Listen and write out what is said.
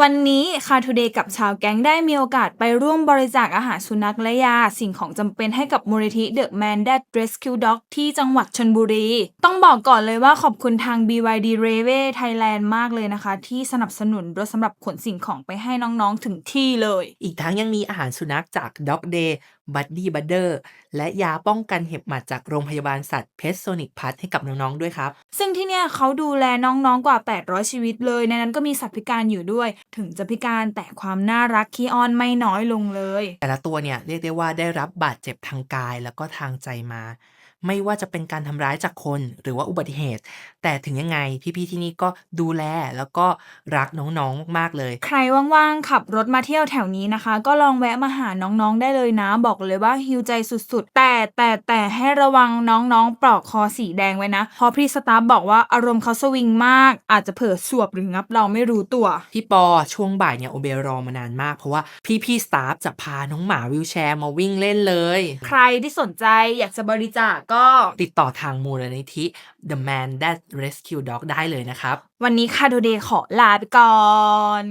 วันนี้คาทูเดย์กับชาวแก๊งได้มีโอกาสไปร่วมบริจาคอาหารสุนัขและยา สิ่งของจำเป็นให้กับมูลนิธิ The Man That Rescue Dog ที่จังหวัดชนบุรี ต้องบอกก่อนเลยว่าขอบคุณทาง BYD r a v e Thailand มากเลยนะคะ ที่สนับสนุนรถสำหรับขนสิ่งของไปให้น้องๆถึงที่เลย อีกทั้งยังมีอาหารสุนัขจาก Dog Day Buddy Budder และยาป้องกันเห็บหมัดจากโรงพยาบาลสัตว์เพชรโซนิกพัทให้กับน้อง ๆ ด้วยครับ ซึ่งที่เนี่ยเขาดูแลน้อง ๆ กว่า 800 ชีวิตเลย ในนั้นก็มีสัตว์พิการอยู่ด้วยถึงจะพิการแต่ความน่ารักขี้อ้อนไม่น้อยลงเลย แต่ละตัวเนี่ยเรียกได้ว่าได้รับบาดเจ็บทางกายแล้วก็ทางใจมา ไม่ว่าจะเป็นการทำร้ายจากคนหรือว่าอุบัติเหตุ แต่ถึงยังไงพี่ๆที่นี่ก็ดูแลแล้วก็รักน้องๆมากๆเลย ใครว่างๆขับรถมาเที่ยวแถวนี้นะคะ ก็ลองแวะมาหาน้องๆได้เลยนะ บอกเลยว่าฮิวใจสุดๆ แต่แต่แต่ให้ระวังน้องๆปลอกคอสีแดงไว้นะเพราะพี่สตาฟบอกว่าอารมณ์เขาสวิงมาก อาจจะเผลอสวบหรืองับเราไม่รู้ตัว พี่ปอช่วงบ่ายเนี่ยโอเบรอมานานมาก เพราะว่าพี่ๆสตาฟจะพาน้องหมาวิวแชร์มาวิ่งเล่นเลย ใครที่สนใจอยากจะบริจาคก็ติดต่อทางมูลนิธิ The Man That Rescue Dog ได้เลยนะครับ วันนี้คาโดเดย์ขอลาไปก่อน